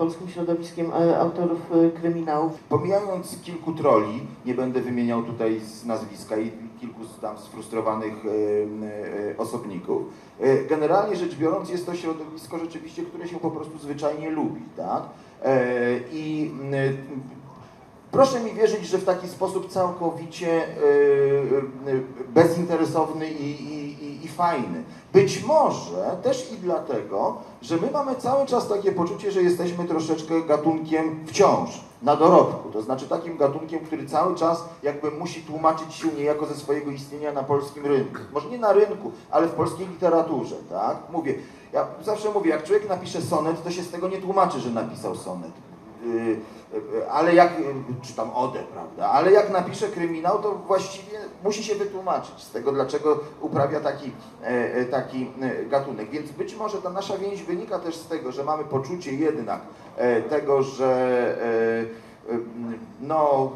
polskim środowiskiem e, autorów e, kryminałów. Pomijając kilku troli, nie będę wymieniał tutaj z nazwiska i kilku tam sfrustrowanych e, osobników, generalnie rzecz biorąc jest to środowisko rzeczywiście, które się po prostu zwyczajnie lubi, tak? I Proszę mi wierzyć, że w taki sposób całkowicie e, e, bezinteresowny i, i, i, i fajny. Być może też i dlatego, że my mamy cały czas takie poczucie, że jesteśmy troszeczkę gatunkiem wciąż na dorobku. To znaczy takim gatunkiem, który cały czas jakby musi tłumaczyć się niejako ze swojego istnienia na polskim rynku. Może nie na rynku, ale w polskiej literaturze, tak? Mówię, ja zawsze mówię, jak człowiek napisze sonet, to się z tego nie tłumaczy, że napisał sonet. Yy, yy, ale jak, czy tam Odę, prawda, ale jak napisze kryminał, to właściwie musi się wytłumaczyć z tego, dlaczego uprawia taki, e, e, taki e, gatunek. Więc być może ta nasza więź wynika też z tego, że mamy poczucie jednak tego, że no,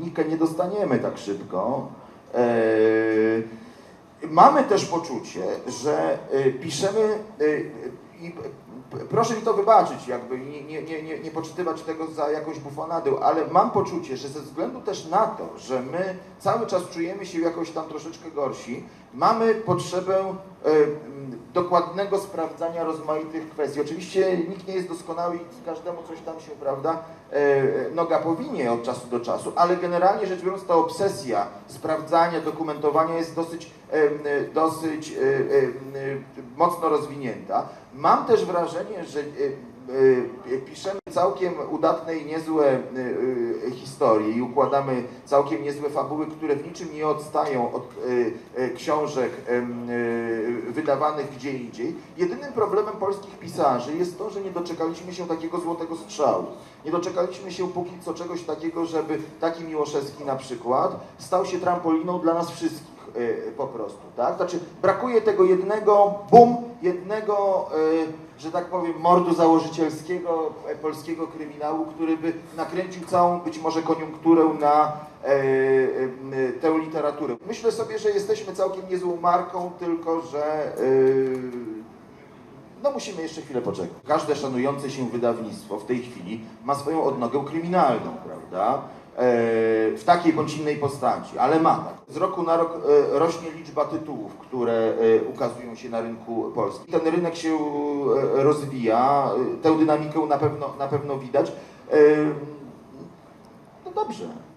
Nikę nie dostaniemy tak szybko. Mamy też poczucie, że y, piszemy y, i proszę mi to wybaczyć, jakby nie, nie, nie, nie, poczytywać tego za jakąś bufonadę, ale mam poczucie, że ze względu też na to, że my cały czas czujemy się jakoś tam troszeczkę gorsi, mamy potrzebę y, dokładnego sprawdzania rozmaitych kwestii. Oczywiście nikt nie jest doskonały i każdemu coś tam się, prawda, noga powinie od czasu do czasu, ale generalnie rzecz biorąc ta obsesja sprawdzania, dokumentowania jest dosyć, e, dosyć e, e, mocno rozwinięta. Mam też wrażenie, że e, e, piszemy całkiem udatne i niezłe e, historie i układamy całkiem niezłe fabuły, które w niczym nie odstają od książek wydawanych gdzie indziej. Jedynym problemem polskich pisarzy jest to, że nie doczekaliśmy się takiego złotego strzału. Nie doczekaliśmy się póki co czegoś takiego, żeby taki Miłoszewski na przykład stał się trampoliną dla nas wszystkich po prostu, tak? Znaczy brakuje tego jednego bum, jednego, że tak powiem, mordu założycielskiego e, polskiego kryminału, który by nakręcił całą być może koniunkturę na e, e, tę literaturę. Myślę sobie, że jesteśmy całkiem niezłą marką, tylko że e, no musimy jeszcze chwilę poczekać. Każde szanujące się wydawnictwo w tej chwili ma swoją odnogę kryminalną, prawda? E, w takiej bądź innej postaci, ale ma tak. Z roku na rok e, rośnie liczba tytułów, które e, ukazują się na rynku polskim. Ten rynek się rozwija, tę dynamikę na pewno, na pewno widać. No dobrze.